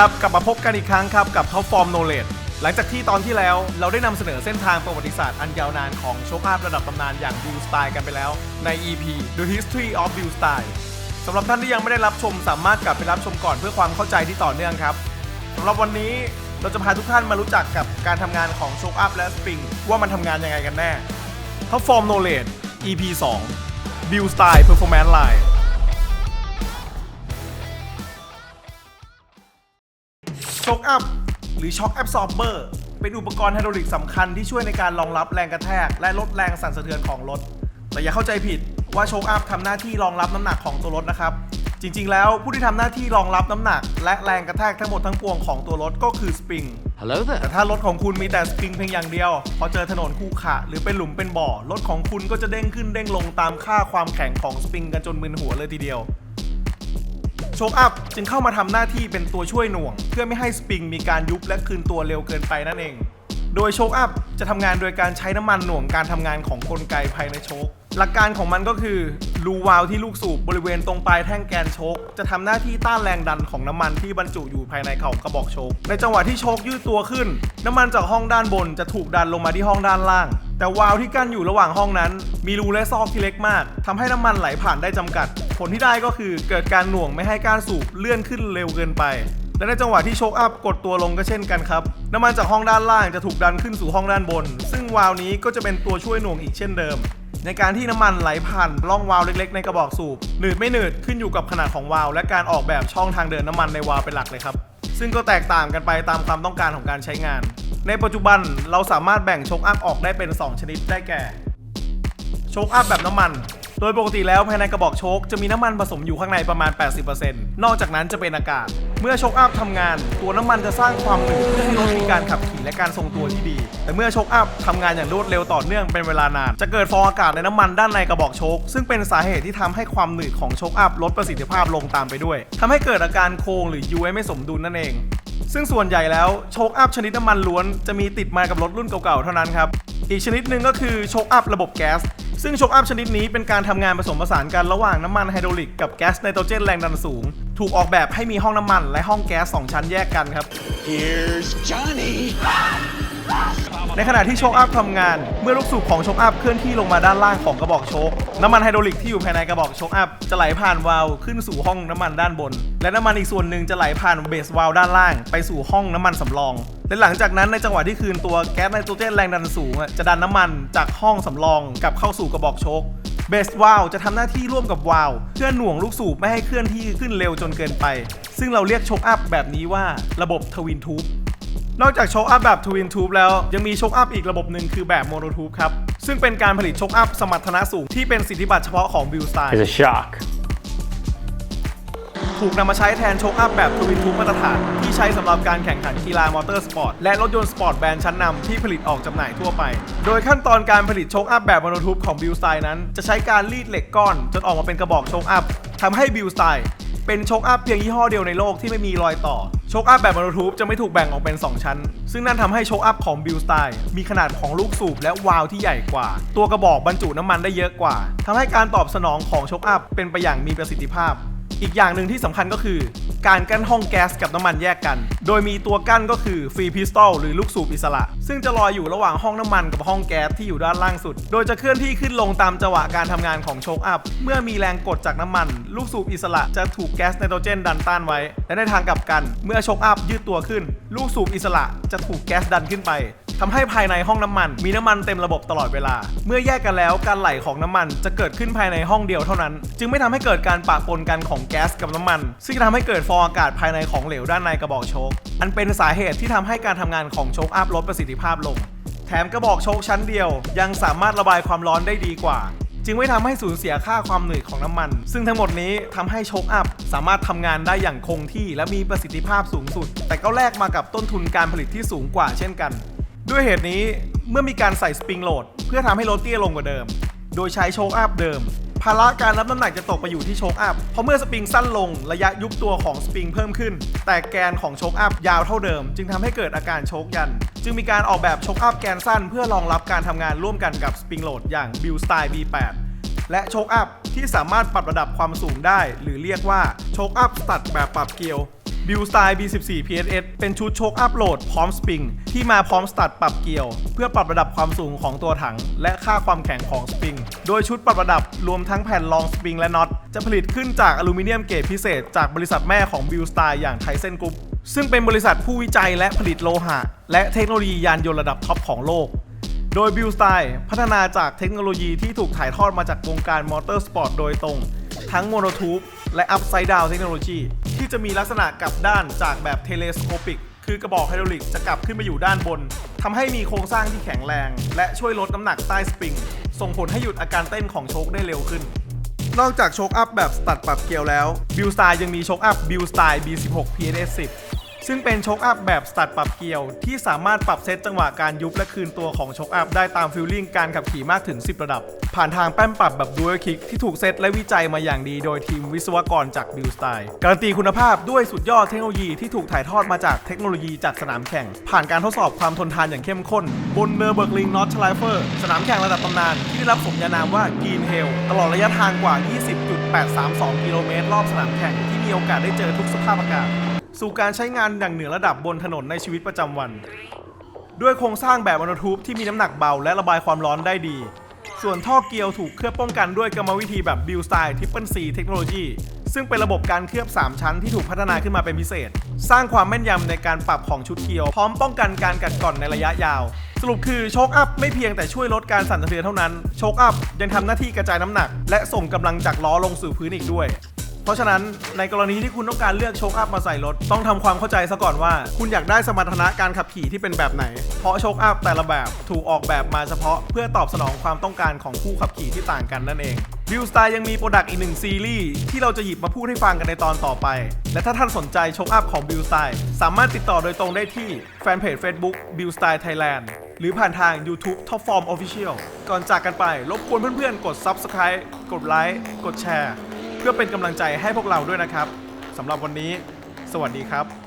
ครับ กลับมาพบกันอีกครั้งครับ กับ Top Form Knowledge หลังจากที่ตอนที่แล้วเราได้นำเสนอเส้นทางประวัติศาสตร์อันยาวนานของโชคอัพระดับตำนานอย่าง Bill Style กันไปแล้ว ใน EP The History of Bill Style สำหรับท่านที่ยังไม่ได้รับชมสามารถกลับไปรับชมก่อนเพื่อความเข้าใจที่ต่อเนื่องครับสำหรับวันนี้เราจะพาทุกท่านมารู้จักกับการทำงานของโชคอัพและสปริงว่ามันทำงานยังไงกันแน่ Top Form Knowledge EP 2 Bill Style Performance Line ช็อคอัพหรือช็อคแอบซอร์เบอร์เป็นอุปกรณ์ไฮดรอลิกสำคัญที่ช่วยในการรองรับแรงกระแทก และลดแรงสั่นสะเทือนของรถ แต่อย่าเข้าใจผิดว่าช็อคอัพทำหน้าที่รองรับน้ำหนักของตัวรถนะครับ จริง ๆ แล้วผู้ที่ทำหน้าที่รองรับน้ำหนัก และแรงกระแทกทั้งหมดทั้งปวงของตัวรถก็คือสปริง Hello แต่ there. ถ้ารถของคุณมีแต่สปริงเพียงอย่างเดียว พอเจอถนนคูขระหรือเป็นหลุมเป็นบ่อ รถของคุณก็จะเด้งขึ้นเด้งลงตามค่าความแข็งของสปริงกันจนมึนหัวเลยทีเดียว โชคอัพจึงเข้ามาทำหน้าที่เป็นตัวช่วยหน่วง เพื่อไม่ให้สปริงมีการยุบและคืนตัวเร็วเกินไปนั่นเอง โดยโชคอัพจะทำงานโดยการใช้น้ำมันหน่วงการทำงานของกลไกภายในโชคหลักการของมันก็คือรูวาลที่ลูกสูบบริเวณตรงปลายแท่งแกนโชค จะทำหน้าที่ต้านแรงดันของน้ำมันที่บรรจุอยู่ภายในเของกระบอกโชค ในจังหวะที่โชคยืดตัวขึ้น น้ำมันจากห้องด้านบนจะถูกดันลงมาที่ห้องด้านล่าง แต่วาล์วที่กั้นอยู่ระหว่างห้องนั้น มีรูและซอกที่เล็กมากทำให้น้ำมันไหลผ่านได้จำกัด ผลที่ได้ก็คือเกิดการหน่วงไม่ให้การสูบเลื่อนขึ้นเร็วเกินไปและในจังหวะที่โชคอัพกดตัวลงก็เช่นกันครับ น้ำมันจากห้องด้านล่างจะถูกดันขึ้นสู่ห้องด้านบน ซึ่งวาล์วนี้ก็จะเป็นตัวช่วยหน่วงอีกเช่นเดิม ในการที่น้ำมันไหลผ่านร่องวาล์วเล็กๆ ในกระบอกสูบหนืดไม่หนืดขึ้นอยู่กับขนาดของวาล์วและการออกแบบช่องทางเดินน้ำมันในวาล์วเป็นหลักเลยครับ ซึ่งก็แตกต่างกันไปตามความต้องการของการใช้งาน ในปัจจุบันเราสามารถแบ่งโชคอัพออกได้เป็น 2 ชนิดได้แก่ โชคอัพแบบน้ำมัน โดยปกติแล้วภายในกระบอกโชคจะมีน้ำมันผสมอยู่ข้างในประมาณ 80%นอกจากนั้นจะเป็นอากาศ เมื่อโชคอัพทำงาน ตัวน้ำมันจะสร้างความหนืดเพื่อให้รถมีการขับขี่และการทรงตัวที่ดี แต่เมื่อโชคอัพทำงานอย่างรวดเร็วต่อเนื่องเป็นเวลานาน จะเกิดฟองอากาศในน้ำมันด้านในกระบอกโชคซึ่งเป็นสาเหตุที่ทำให้ความหนืดของโชคอัพลดประสิทธิภาพลงตามไปด้วยทำให้เกิดอาการโค้งหรือย้วยไม่สมดุลนั่นเอง ซึ่งส่วนใหญ่แล้วโชคอัพชนิดน้ำมันล้วนจะมีติดมากับรถรุ่นเก่าๆเท่านั้นครับ อีกชนิดหนึ่งก็คือโชคอัพระบบแก๊ส ซึ่งโชคอัพชนิดนี้เป็นการทำงานผสมผสานกันระหว่างน้ำมันไฮดรอลิกกับแก๊สไนโตรเจนแรงดันสูง ถูกออกแบบให้มีห้องน้ำมันและห้องแก๊ส2ชั้นแยกกันครับ Here's Johnny. ในขณะที่โชคอัพทำงาน เมื่อลูกสูบของโชคอัพเคลื่อนที่ลงมาด้านล่างของกระบอกโชค น้ำมันไฮดรอลิกที่อยู่ภายในกระบอกโชคอัพจะไหลผ่านวาล์วขึ้นสู่ห้องน้ำมันด้านบน และน้ำมันอีกส่วนหนึ่งจะไหลผ่านเบสวาล์วด้านล่าง ไปสู่ห้องน้ำมันสำรองและหลังจากนั้นในจังหวะที่คืนตัวแก๊สไนโตรเจนแรงดันสูงจะดันน้ำมันจากห้องสำรองกลับเข้าสู่กระบอกโชคเบสวาลจะทำหน้าที่ร่วมกับวาลเพื่อหน่วงลูกสูบไม่ให้เคลื่อนที่ขึ้นเร็วจนเกินไป ซึ่งเราเรียกโชคอัพแบบนี้ว่าระบบทวินทูบ นอกจากโชคอัพแบบทวินทูบแล้วยังมีโชคอัพอีกระบบหนึ่งคือแบบโมโนทูบครับ ซึ่งเป็นการผลิตโชคอัพสมรรถนะสูงที่เป็นสิทธิบัตรเฉพาะของวิวสไตล์ is a shock. ถูกนำมาใช้แทนโชคอัพแบบทวินทูบมาตรฐาน ที่ใช้สำหรับการแข่งขันกีฬามอเตอร์สปอร์ต และรถยนต์สปอร์ตแบรนด์ชั้นนำที่ผลิตออกจำหน่ายทั่วไป โดยขั้นตอนการผลิตโชคอัพแบบโมโนทูบของบิลสไตล์นั้น จะใช้การรีดเหล็กก้อน จนออกมาเป็นกระบอกโชคอัพทำให้บิลสไตล์เป็นโชคอัพเพียงยี่ห้อเดียวในโลกที่ไม่มีรอยต่อโชคอัพแบบมโนทูบจะไม่ถูกแบ่งออกเป็น 2 ชั้น ซึ่งนั่นทำให้โชคอัพของบิลสไตล์มีขนาดของลูกสูบและวาล์วที่ใหญ่กว่า ตัวกระบอกบรรจุน้ำมันได้เยอะกว่าทำให้การตอบสนองของโชคอัพเป็นไปอย่างมีประสิทธิภาพ อีกอย่างหนึ่งที่สำคัญก็คือ การกั้นห้องแก๊สกับน้ำมันแยกกัน โดยมีตัวกั้นก็คือฟรีพิสตอลหรือลูกสูบอิสระ ซึ่งจะลอยอยู่ระหว่างห้องน้ำมันกับห้องแก๊สที่อยู่ด้านล่างสุด โดยจะเคลื่อนที่ขึ้นลงตามจังหวะการทำงานของโชคอัพ เมื่อมีแรงกดจากน้ำมัน ลูกสูบอิสระจะถูกแก๊สไนโตรเจนดันต้านไว้ และในทางกลับกัน เมื่อโชคอัพยืดตัวขึ้น ลูกสูบอิสระจะถูกแก๊สดันขึ้นไป ทำให้ภายในห้องน้ำมัน มีน้ำมันเต็มระบบตลอดเวลา เมื่อแยกกันแล้วการไหลของน้ำมันจะเกิดขึ้นภายในห้องเดียวเท่านั้น จึงไม่ทำให้เกิดการปะปนกันของแก๊สกับน้ำมัน ซึ่งจะทำให้เกิดฟองอากาศภายในของเหลวด้านในกระบอกโชค อันเป็นสาเหตุที่ทำให้การทำงานของโชคอัพลดประสิทธิภาพลง แถมกระบอกโชคชั้นเดียว ยังสามารถระบายความร้อนได้ดีกว่า จึงไม่ทำให้สูญเสียค่าความหนืดของน้ำมัน ซึ่งทั้งหมดนี้ทำให้โชคอัพสามารถทำงานได้อย่างคงที่และมีประสิทธิภาพสูงสุด แต่ก็แลกมากับต้นทุนการผลิตที่สูงกว่าเช่นกัน ด้วยเหตุนี้เมื่อมีการใส่สปริงโหลด เพื่อทำให้รถเตี้ยลงกว่าเดิม โดยใช้โชคอัพเดิม ภาระการรับน้ำหนักจะตกไปอยู่ที่โชคอัพ เพราะเมื่อสปริงสั้นลงระยะยุบตัวของสปริงเพิ่มขึ้น แต่แกนของโชคอัพยาวเท่าเดิม จึงทำให้เกิดอาการโชคยัน จึงมีการออกแบบโชคอัพแกนสั้น เพื่อรองรับการทำงานร่วมกันกับสปริงโหลดอย่าง Build Style B8 และโชคอัพที่สามารถปรับระดับความสูงได้ หรือเรียกว่าโชคอัพตัดแบบปรับเกลียว Build Style B14 PSS เป็นชุดโชคอัพโหลดพร้อมสปริง ที่มาพร้อมสตัดปรับเกี่ยว เพื่อปรับระดับความสูงของตัวถัง และค่าความแข็งของสปริง โดยชุดปรับระดับรวมทั้งแผ่นรองสปริงและน็อต จะผลิตขึ้นจากอลูมิเนียมเกรดพิเศษ จากบริษัทแม่ของ Build Style อย่างไทเซนกรุ๊ปซึ่งเป็นบริษัทผู้วิจัยและผลิตโลหะ และเทคโนโลยียานยนต์ระดับท็อปของโลกโดย Build Style พัฒนาจากเทคโนโลยีที่ถูกถ่ายทอดมาจากวงการมอเตอร์สปอร์ตโดยตรง ทั้งโมโนทูบและ Upside Down เทคโนโลยี ที่จะมีลักษณะกลับด้านจากแบบเทเลสโคปิก คือกระบอกไฮดรอลิกจะกลับขึ้นไปอยู่ด้านบนทำให้มีโครงสร้างที่แข็งแรง และช่วยลดน้ำหนักใต้สปริง ส่งผลให้หยุดอาการเต้นของโชคได้เร็วขึ้น นอกจากโชคอัพแบบสตัดปรับเกลียวแล้วบิลสไตล์ยังมีโชคอัพบิลสไตล์ B16 PSS 10 ซึ่งเป็นโชคอัพแบบสตัดปรับเกลียว ที่สามารถปรับเซตจังหวะการยุบและคืนตัวของโชคอัพได้ตามฟิลลิ่งการขับขี่มากถึง 10 ระดับ ผ่านทางแป้นปรับแบบ Dual Kick ที่ถูกเซตและวิจัยมาอย่างดีโดยทีมวิศวกรจาก Build Style การันตีคุณภาพด้วยสุดยอดเทคโนโลยีที่ถูกถ่ายทอดมาจากเทคโนโลยีจากสนามแข่ง ผ่านการทดสอบความทนทานอย่างเข้มข้น บนเนอร์เบิร์กลิงนอตชไลเฟอร์สนามแข่งระดับตำนานที่ได้รับสมญานามว่า Green Hell ตลอดระยะทางกว่า 20.832 กิโลเมตรรอบสนามแข่งที่มีโอกาสได้เจอทุกสภาพอากาศ สู่การใช้งานอย่างเหนือระดับบนถนนในชีวิตประจำวัน ด้วยโครงสร้างแบบมโนทูบที่มีน้ำหนักเบาและระบายความร้อนได้ดี ส่วนท่อเกียวถูกเคลือบป้องกันด้วยกรรมวิธีแบบ Build Style Triple C Technology ซึ่งเป็นระบบการเคลือบ 3 ชั้นที่ถูกพัฒนาขึ้นมาเป็นพิเศษ สร้างความแม่นยำในการปรับของชุดเกียว พร้อมป้องกันการกัดกร่อนในระยะยาว สรุปคือโชคอัพไม่เพียงแต่ช่วยลดการสั่นสะเทือนเท่านั้น โชคอัพยังทำหน้าที่กระจายน้ำหนัก และส่งกำลังจากล้อลงสู่พื้นอีกด้วย เพราะฉะนั้นในกรณีที่คุณต้องการเลือกโชคอัพมาใส่รถ ต้องทำความเข้าใจซะก่อนว่า คุณอยากได้สมรรถนะการขับขี่ที่เป็นแบบไหน เพราะโชคอัพแต่ละแบบถูกออกแบบมาเฉพาะ เพื่อตอบสนองความต้องการของผู้ขับขี่ที่ต่างกันนั่นเอง View Style ยังมีโปรดักต์อีกหนึ่งซีรีส์ที่เราจะหยิบมาพูดให้ฟังกันในตอนต่อไป และถ้าท่านสนใจโชคอัพของ View Style สามารถติดต่อโดยตรงได้ที่แฟนเพจ Facebook View Style Thailand หรือผ่านทาง YouTube Top Form Official ก่อนจากกันไปรบกวนเพื่อนๆ กด Subscribe กดไลค์กดแชร์ เพื่อเป็นกำลังใจให้พวกเราด้วยนะครับสำหรับวันนี้ สวัสดีครับ